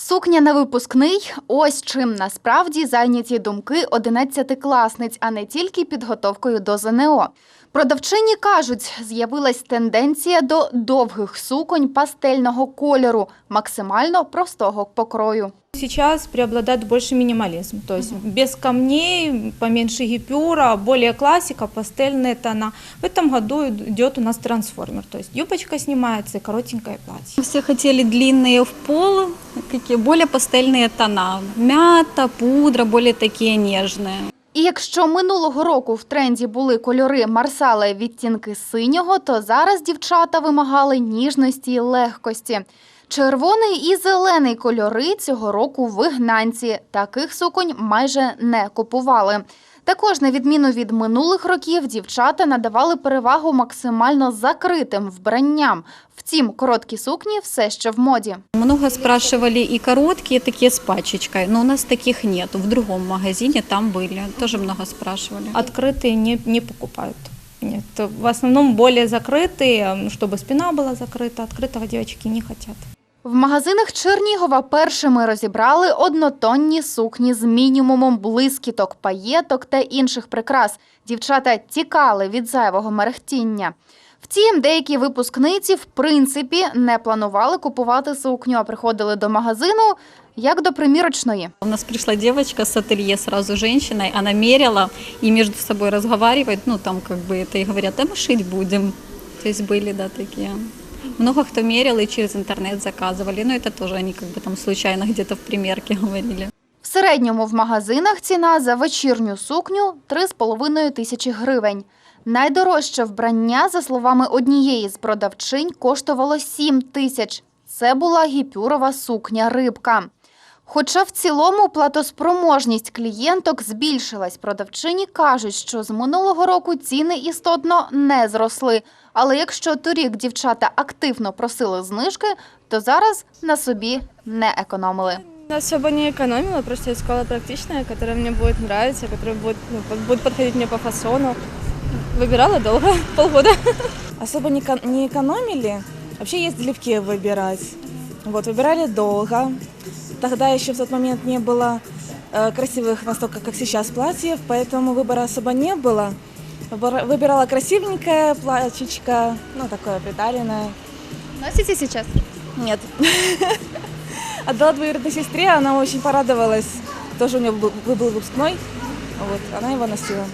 Сукня на випускний ось чим насправді зайняті думки одинадцятикласниць, а не тільки підготовкою до ЗНО. Продавчині кажуть, з'явилась тенденція до довгих суконь пастельного кольору, максимально простого покрою. Сейчас преобладает больше минимализм, то есть без камней, поменьше гипюра, более классика, пастельные тона. В этом году идет у нас трансформер, то есть юбочка снимается и коротенькое платье. Все хотели длинные в пол, какие более пастельные тона. Мята, пудра, более такие нежные. І якщо минулого року в тренді були кольори марсали відтінки синього, то зараз дівчата вимагали ніжності і легкості. Червоний і зелений кольори цього року вигнанці. Таких суконь майже не купували. Також, на відміну від минулих років, дівчата надавали перевагу максимально закритим вбранням. Втім, короткі сукні все ще в моді. Много спрашивали и короткие такие с пачечкой, но у нас таких нет. В другом магазине там были, тоже много спрашивали. Открытые не, не покупают. Нет, в основном более закрытые, м, чтобы спина была закрыта, открытого девочки не хотят. В магазинах Чернігова першими розібрали однотонні сукні з мінімумом блискіток, паєток та інших прикрас. Дівчата тікали від зайвого мерехтіння. Втім, деякі випускниці в принципі не планували купувати сукню, а приходили до магазину як до примірочної. У нас пришла девочка с ателье, сразу женщиной, она мерила и между собой разговаривает, ну там как бы это и говорят, да мы шить будем. То есть были, да, такие. Много кто мерил и через интернет заказывали, но это тоже они как бы там случайно где-то в примерке говорили. В середньому в магазинах ціна за вечірню сукню 3,5 тисячі гривень. Найдорожче вбрання, за словами однієї з продавчинь, коштувало 7 тисяч. Це була гіпюрова сукня рибка. Хоча в цілому платоспроможність клієнток збільшилась, продавчині кажуть, що з минулого року ціни істотно не зросли. Але якщо торік дівчата активно просили знижки, то зараз на собі не економили. Особо не экономила, просто искала практичное, которое мне будет нравиться, которое будет, ну, под- будет подходить мне по фасону. Выбирала долго, полгода. особо не, ко- не экономили. Вообще ездили в Киев выбирать. Вот, выбирали долго. Тогда еще в тот момент не было э, красивых настолько, как сейчас, платьев, поэтому выбора особо не было. Выбора- Выбирала красивенькое платьечко, ну, такое приталенное. Носите сейчас? Нет. Отдала двоюродной сестре, она очень порадовалась. Тоже у нее был, был выпускной, вот, она его носила.